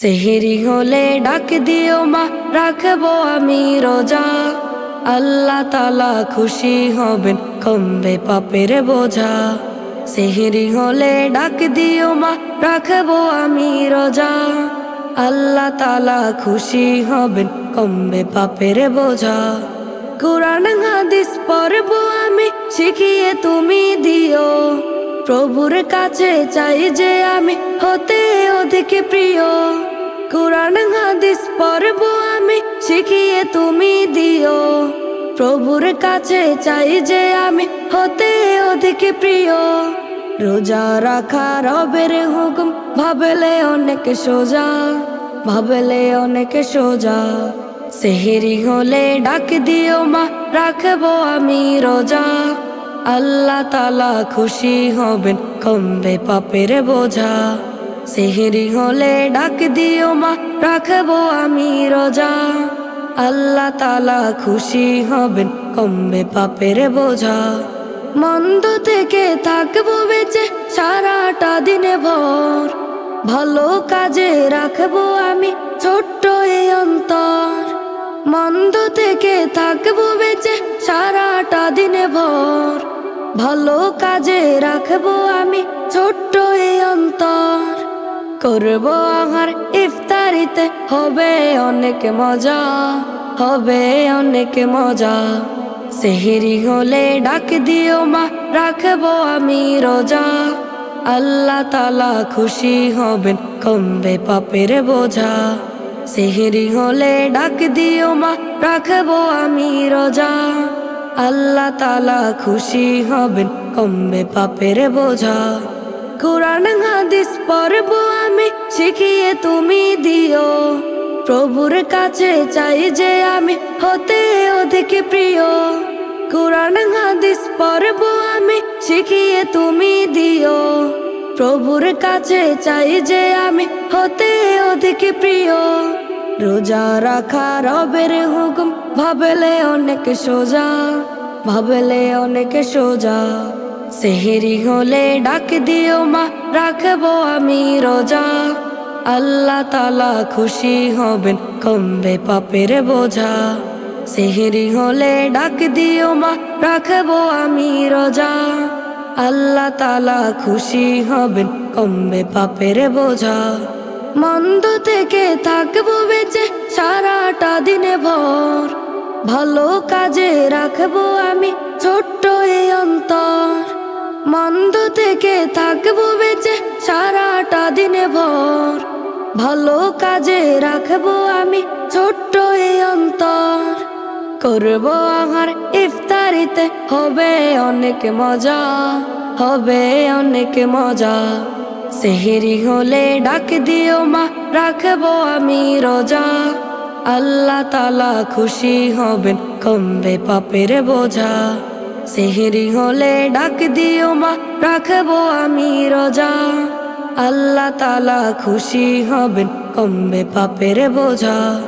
সেহেরি হলে ডাক দিও মা, রাখব আমি রোজা। আল্লাহ তালা খুশি হবেন কমবে পাপের বোঝা। সেহেরি হলে ডাক দিও মা, রাখব আমি রোজা। আল্লাহ তালা খুশি হবেন কমবে পাপের বোঝা। কোরআন হাদিস পড়ব আমি, শিখিয়ে তুমি দিও। প্রভুর কাছে চাই যে আমি হতে অধিক প্রিয়। কোরআন, হাদিস পড়ব আমি, শিখিয়ে তুমি দিও। প্রভুর কাছে চাই যে আমি হতে অধিক প্রিয়। রোজা রাখা রবের হুকুম, ভাবলে অনেক সোজা, ভাবলে অনেক সোজা। সেহেরি হলে ডাক দিও মা, রাখব আমি রোজা। আল্লাহ তালা খুশি হবেন কমবে পাপের বোঝা। সেহেরি হলে ডাক দিও মা, রাখব আমি রোজা। আল্লাহ তালা খুশি হবেন কমবে পাপের বোঝা। মন্দ থেকে থাকব বেঁচে, সারাটা দিনে ভর। ভালো কাজে রাখব আমি, ছোট্ট এই অন্তর। মন্দ থেকে থাকব বেঁচে, সারাটা দিনে ভর। ভালো কাজে রাখব আমি ছোট্ট এই অন্তর। করব আমার ইফতারিতে হবে অনেক মজা, হবে অনেক মজা। সেহেরি হলে ডাক দিও মা, রাখব আমি রোজা। আল্লাহ তালা খুশি হবেন কমবে পাপের বোঝা। সেহেরি হলে ডাক দিও মা, রাখব আমি রোজা। আল্লাহ তালা খুশি হবেন, কমবে পাপের বোঝা। কোরআন হাদিস পড়ব আমি, শিখিয়ে তুমি দিও। প্রভুর কাছে চাই যে আমি হতে অধিক প্রিয়। কোরআন হাদিস পড়ব আমি, শিখিয়ে তুমি দিও। প্রভুর কাছে চাই যে আমি হতে অধিক প্রিয়। রোজা রাখা রবের হুকুম ভাবলে অনেক সোজা, ভাবলে অনেক সোজা। সেহেরি হলে ডাক দিও মা, রাখব আমি রোজা। আল্লাহ তালা খুশি হবেন কমবে পাপের বোঝা। সেহেরি হলে ডাক দিও মা, রাখব আমি রোজা। আল্লাহ তালা খুশি হবেন কমবে পাপের বোঝা। মন্দ থেকে থাকব বেঁচে ভালো কাজে রাখব আমি ছোট্ট এই অন্তর। মন্দ থেকে থাকব বেঁচে সারাটা দিনে ভর। ভালো কাজে রাখব আমি ছোট্ট এই অন্তর। করব আমার ইফতারিতে হবে অনেক মজা, হবে অনেক মজা। সেহেরি হলে ডাক দিও মা, রাখব আমি রোজা। আল্লাহ তালা খুশি হবেন, কমবে পাপের বোঝা। সেহেরি হলে ডাক দিও মা, রাখব আমি রোজা। আল্লাহ তালা খুশি হবেন, কমবে পাপের বোঝা।